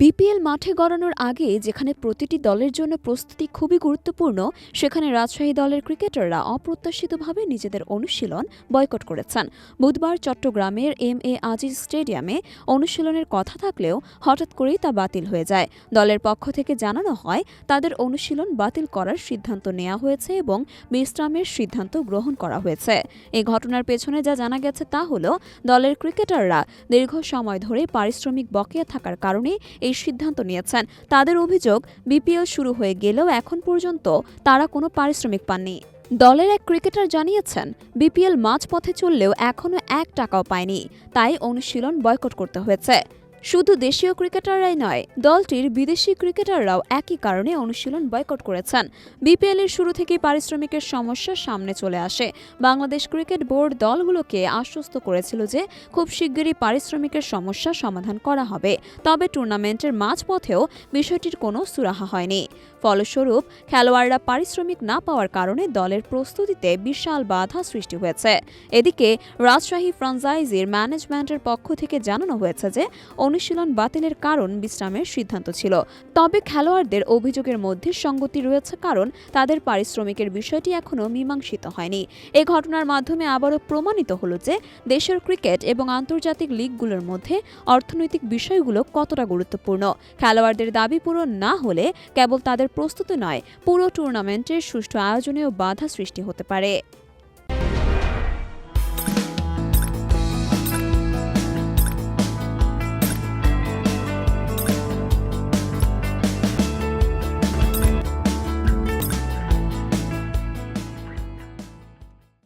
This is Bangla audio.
বিপিএল মাঠে গড়ানোর আগে যেখানে প্রতিটি দলের জন্য প্রস্তুতি খুবই গুরুত্বপূর্ণ, সেখানে রাজশাহী দলের ক্রিকেটাররা অপ্রত্যাশিতভাবে নিজেদের অনুশীলন বয়কট করেছেন। বুধবার চট্টগ্রামের এম এ আজিজ স্টেডিয়ামে অনুশীলনের কথা থাকলেও হঠাৎ করেই তা বাতিল হয়ে যায়। দলের পক্ষ থেকে জানানো হয়, তাদের অনুশীলন বাতিল করার সিদ্ধান্ত নেওয়া হয়েছে এবং বিশ্রামের সিদ্ধান্ত গ্রহণ করা হয়েছে। এই ঘটনার পেছনে যা জানা গেছে তা হল, দলের ক্রিকেটাররা দীর্ঘ সময় ধরে পারিশ্রমিক বকেয়া থাকার কারণে এই সিদ্ধান্ত নিয়েছেন। তাদের অভিযোগ, বিপিএল শুরু হয়ে গেলেও এখন পর্যন্ত তারা কোনো পারিশ্রমিক পাননি। দলের এক ক্রিকেটার জানিয়েছেন, বিপিএল মাঝপথে চললেও এখনও এক টাকাও পায়নি। তাই অনুশীলন বয়কট করতে হয়েছে। শুধু দেশীয় ক্রিকেটাররাই নয়, দলটির বিদেশি ক্রিকেটাররাও একই কারণে অনুশীলন বয়কট করেছেন। বিপিএল এর শুরু থেকেই পারিশ্রমিকের সমস্যা সামনে চলে আসে। বাংলাদেশ ক্রিকেট বোর্ড দলগুলোকে আশ্বস্ত করেছিল যে খুব শিগগিরই পারিশ্রমিকের সমস্যা সমাধান করা হবে। তবে টুর্নামেন্টের মাঝপথেও বিষয়টির কোনো সুরাহা হয়নি। ফলস্বরূপ, খেলোয়াড়রা পারিশ্রমিক না পাওয়ার কারণে দলের প্রস্তুতিতে বিশাল বাধা সৃষ্টি হয়েছে। এদিকে, রাজশাহী ফ্রাঞ্চাইজির ম্যানেজমেন্টের পক্ষ থেকে জানানো হয়েছে যে অনুশীলন বাতিলের কারণ বিশ্রামের সিদ্ধান্ত ছিল। তবে খেলোয়াড়দের অভিযোগের মধ্যে সঙ্গতি রয়েছে কারণ তাদের পারিশ্রমিকের বিষয়টি এখনও মীমাংসিত হয়নি। এ ঘটনার মাধ্যমে আবারও প্রমাণিত হলো যে দেশের ক্রিকেট এবং আন্তর্জাতিক লিগগুলোর মধ্যে অর্থনৈতিক বিষয়গুলো কতটা গুরুত্বপূর্ণ। খেলোয়াড়দের দাবি পূরণ না হলে কেবল তাদের প্রস্তুতি নয়, পুরো টুর্নামেন্টের সুষ্ঠু আয়োজনেও বাধা সৃষ্টি হতে পারে।